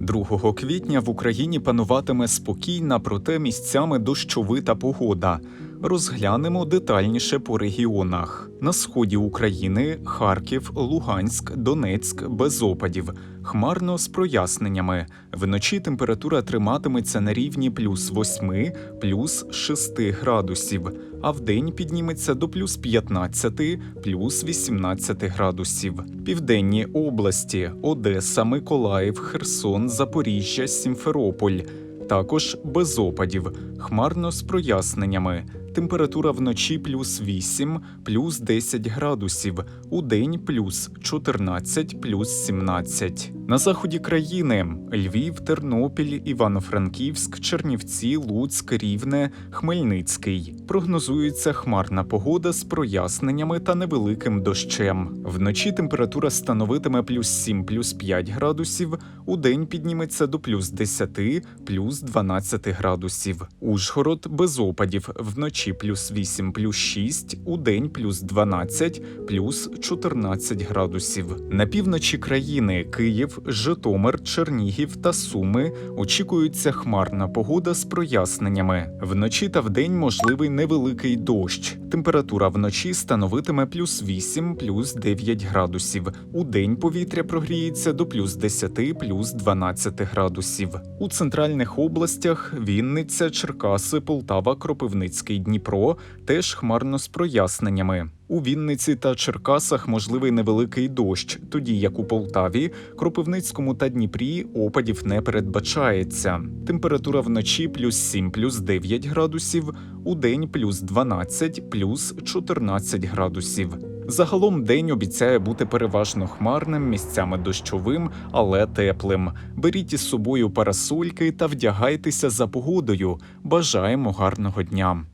2 квітня в Україні пануватиме спокійна, проте місцями дощовита погода. Розглянемо детальніше по регіонах. На сході України Харків, Луганськ, Донецьк без опадів. Хмарно з проясненнями. Вночі температура триматиметься на рівні плюс 8, плюс 6 градусів, а вдень підніметься до плюс 15, плюс 18 градусів. Південні області Одеса, Миколаїв, Херсон, Запоріжжя, Сімферополь. Також без опадів, хмарно з проясненнями. Температура вночі плюс 8, плюс 10 градусів, у день плюс 14, плюс 17. На заході країни Львів, Тернопіль, Івано-Франківськ, Чернівці, Луцьк, Рівне, Хмельницький. Прогнозується хмарна погода з проясненнями та невеликим дощем. Вночі температура становитиме плюс 7, плюс 5 градусів, у день підніметься до плюс 10, плюс 12 градусів. Ужгород без опадів, вночі плюс 8, плюс 6, у день плюс 12, плюс 14 градусів. На півночі країни Київ, Житомир, Чернігів та Суми очікується хмарна погода з проясненнями. Вночі та вдень можливий невеликий дощ. Температура вночі становитиме плюс 8, плюс 9 градусів. У день повітря прогріється до плюс 10, плюс 12 градусів. У центральних областях Вінниця, Черкаси, Полтава, Кропивницький, Дніпро теж хмарно з проясненнями. У Вінниці та Черкасах можливий невеликий дощ, тоді як у Полтаві, Кропивницькому та Дніпрі опадів не передбачається. Температура вночі плюс 7, плюс 9 градусів, у день плюс 12, плюс 14 градусів. Загалом день обіцяє бути переважно хмарним, місцями дощовим, але теплим. Беріть із собою парасольки та вдягайтеся за погодою. Бажаємо гарного дня!